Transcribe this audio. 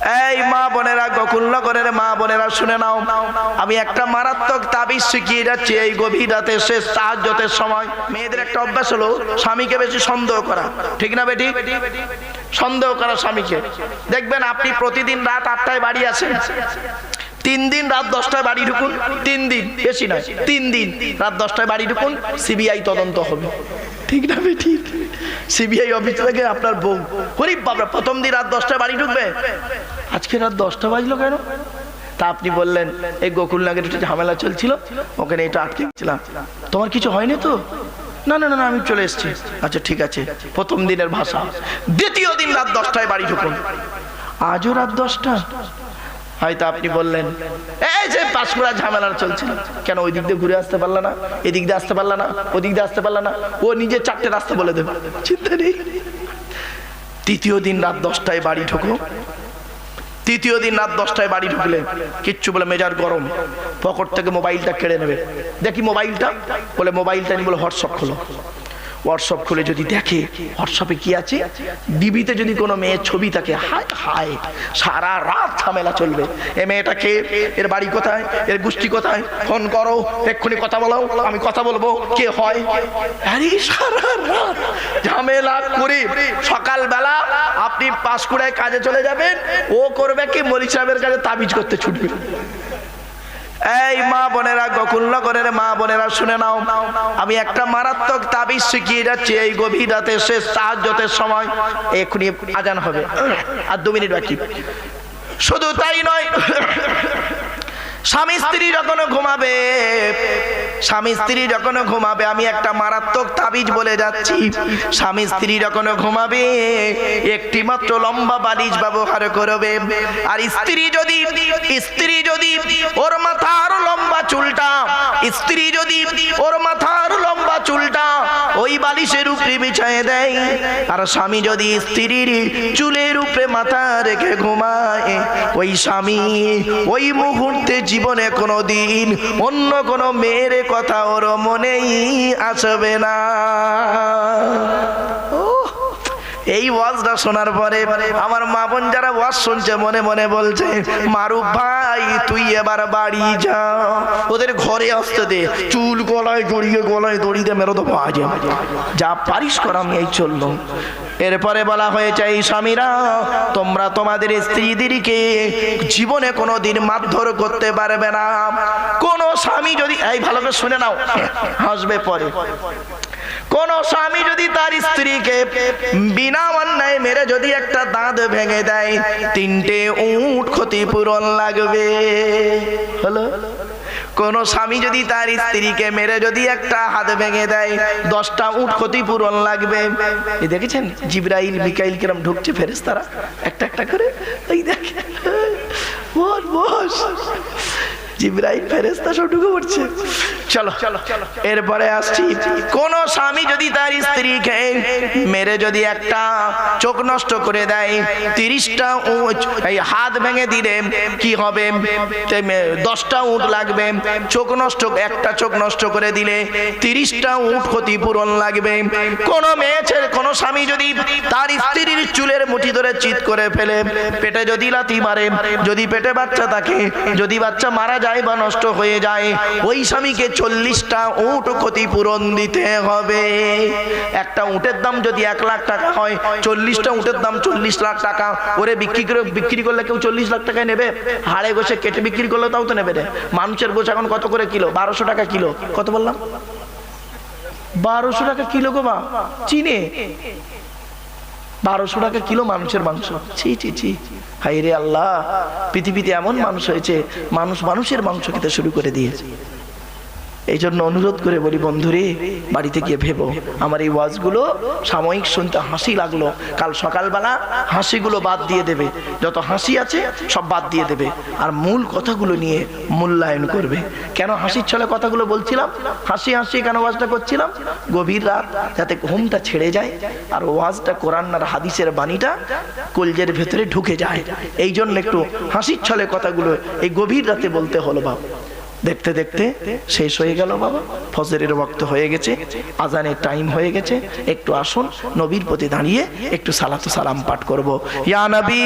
এই মা বোনেরা গোকুলনগরের মা বোনেরা, শুনে নাও। আমি একটা মারাত্মক তাবিজ শিখিয়ে যাচ্ছি এই গভীর রাতে শেষ সাহায্যতের সময়। মেয়েদের একটা অভ্যাস হলো, স্বামীকে বেশি সন্দেহ করা। ঠিক না বেটি? সন্দেহ করা স্বামীকে। দেখবেন আপনি প্রতিদিন রাত আটটায় বাড়ি আসেন। তিন দিন রাত দশটায় বাড়ি ঢুকুন। তিন দিন, বেশি নয়, তিন দিন রাত দশটায় বাড়ি ঢুকুন, সিবিআই তদন্ত হবে। ঠিক না বেটি? সিবিআই অফিস থেকে আপনার বউ। গরিব বাবরা প্রথম দিন রাত দশটায় বাড়ি ঢুকবে। আজকে রাত দশটা বাজলো কেন? তা আপনি বললেন এই গোকুল নাগের একটু ঝামেলা চলছিল ওখানে এটা আটকে গেছিলাম। তোমার কিছু হয়নি তো? না না না, আমি চলে এসেছি। আচ্ছা ঠিক আছে প্রথম দিনের ভাষা। দ্বিতীয় দিন রাত দশটায় বাড়ি ঢুকুন। আজও রাত দশটা? হয়তো আপনি বললেন এই যে পাঁশকুড়া ঝামেলা চলছিল কেন ওই দিক দিয়ে ঘুরে আসতে পারলা না? এদিক দিয়ে আসতে পারলা না? ওদিক দিয়ে আসতে পারলা না? ও নিজে চারটে রাস্তা বলে দেবে। চিন্তা নেই। তৃতীয় দিন রাত দশটায় বাড়ি ঢুকো। তৃতীয় দিন রাত দশটায় বাড়ি ঢুকলে কিচ্ছু বলে মেজার গরম। পকেট থেকে মোবাইলটা কেড়ে নেবে। দেখি মোবাইলটা? বলে মোবাইলটা নিয়ে বলে হোয়াটসঅ্যাপ খোলো। হোয়াটসঅ্যাপ খুলে যদি দেখে, হোয়াটসঅ্যাপে কি আছে? ডিবিতে যদি কোনো মেয়ের ছবি থাকে, হায় হায়, সারা রাত ঝামেলা চলবে। এ মেয়েটাকে, এর বাড়ি কোথায়, এর গোষ্ঠী কোথায়? ফোন করো, এক্ষুনি কথা বলো আমি কথা বলব, কে হয়? সারা রাত ঝামেলা করে সকালবেলা আপনি পাঁশকুড়ায় কাজে চলে যাবেন, ও করবে কি মলি সাহেবের কাছে তাবিজ করতে ছুটবে? এই মা বোনেরা গোকুলনগরের মা বোনেরা, শুনে নাও। আমি একটা মারাত্মক তাবিজ শিখিয়ে যাচ্ছি এই গভীর রাতে শেষ সাহায্যতের সময়। এক্ষুনি আজান হবে। আর দু মিনিট বাকি। শুধু তাই নয়, স্বামী স্ত্রী যখন ঘুমাবে, স্বামী স্ত্রী যখন ঘুমাবে, আমি একটা মারাত্মক তাবিজ বলে যাচ্ছি। স্বামী স্ত্রী যখন ঘুমাবে, একটি মাত্র লম্বা বালিশ ব্যবহার করবে। আর স্ত্রী যদি স্ত্রী স্ত্রী যদি ওর মাথার লম্বা চুলটা ওই বালিশের উপরে বিছায় দেয়, আর স্বামী যদি স্ত্রীর চুলের উপরে মাথা রেখে ঘুমায়, ওই স্বামী ওই মুহূর্তে জীবনে কোনো দিন অন্য কোনো মেয়ের কথা ওর মনেই আসবে না। ওয়াজটা শোনার পরে আমার মা বোন যারা ওয়াজ শুনছে, মনে মনে বলছে মারুফ ভাই, তুই এবার বাড়ি যা। ওদের ঘরে আসতে দে। চুল গলায় জড়িয়ে গলায় দড়িয়ে মেরো তো বাজে যা পারিস কর আমি এই চলল এরপরে বলা হয়েছে, এই স্বামীরা, তোমরা তোমাদের স্ত্রীদেরকে জীবনে কোনো দিন মারধর করতে পারবে না। কোনো স্বামী যদি এই ভালো করে শুনে নাও, হাসবে পরে। কোন স্বামী যদি তার স্ত্রীকে বিনা অন্যায় মেরে যদি একটা দাঁত ভেঙে দেয়, তিনটে উট ক্ষতিপূরণ লাগবে। হলো? কোন স্বামী যদি তার স্ত্রীকে মেরে যদি একটা হাত ভেঙে দেয়, দশটা উট ক্ষতিপূরণ লাগবে। এই দেখেছেন? জিব্রাইল, মিকাইল কিরম ঢুকছে ফেরেস্তারা একটা একটা করে। এই দেখে বস বস। জিব্রাইল ফেরেস্তা সব ঢুকে পড়ছে। চলো এরপরে আসছি। কোন স্বামী যদি তার স্ত্রীকে মেরে যদি একটা চোখ নষ্ট করে দেয়, তিরিশটা উঁচ, এই হাত ভেঙে দিলে কি হবে? দশটা উঁট লাগবে। চোখ নষ্ট, একটা চোখ নষ্ট করে দিলে তিরিশটা উঁট ক্ষতিপূরণ লাগবে। কোন মেয়ে কোন স্বামী যদি তার স্ত্রীর চুলের মুঠি ধরে চিৎ করে ফেলে, পেটে যদি লাথি মারে, যদি পেটে বাচ্চা থাকে, যদি বাচ্চা মারা যায় বা নষ্ট হয়ে যায়, ওই স্বামীকে চল্লিশটা উঁট ক্ষতিপূরণ দিতে হবে। একটা উঁটের দাম যদি এক লাখ টাকা হয়, চল্লিশটা উঁটের দাম চল্লিশ লাখ টাকা। ওরে বিক্রি করে, বিক্রি করলে কেউ চল্লিশ লাখ টাকায় নেবে? হাড়ে গোছে কেটে বিক্রি করলে তাও তো নেবে রে। মানুষের গোছ এখন কত করে কিলো? বারোশো টাকা কিলো। কত বললাম? বারোশো টাকা কিলো গো মা। চিনে? বারোশো টাকা কিলো মানুষের মাংস। ছি ছি ছি। হাই রে আল্লাহ, পৃথিবীতে এমন মানুষ হয়েছে, মানুষ মানুষের মাংস খেতে শুরু করে দিয়েছে। এই জন্য অনুরোধ করে বলি, বন্ধুরে, বাড়িতে গিয়ে ভেবো। আমার এই ওয়াজগুলো সাময়িক শুনতে হাসি লাগল। কাল সকালবেলা হাসিগুলো বাদ দিয়ে দেবে। যত হাসি আছে, সব বাদ দিয়ে দেবে। আর মূল কথাগুলো নিয়ে মূল্যায়ন করবে। কেন হাসির ছলে কথাগুলো বলছিলাম? হাসি হাসি কেন ওয়াজটা করছিলাম? গভীর রাত, যাতে ঘুমটা ছেড়ে যায় আর ওয়াজটা কোরআনার হাদিসের বাণীটা কলজের ভেতরে ঢুকে যায়। এই জন্য একটু হাসির ছলে কথাগুলো এই গভীর রাতে বলতে হলো বাবা দেখতে দেখতে শেষ হয়ে গেল বাবা। ফজরের ওয়াক্ত হয়ে গেছে, আজানের টাইম হয়ে গেছে। একটু আসুন, নবীর প্রতি দাঁড়িয়ে একটু সালাতু সালাম পাঠ করব। ইয়া নবী!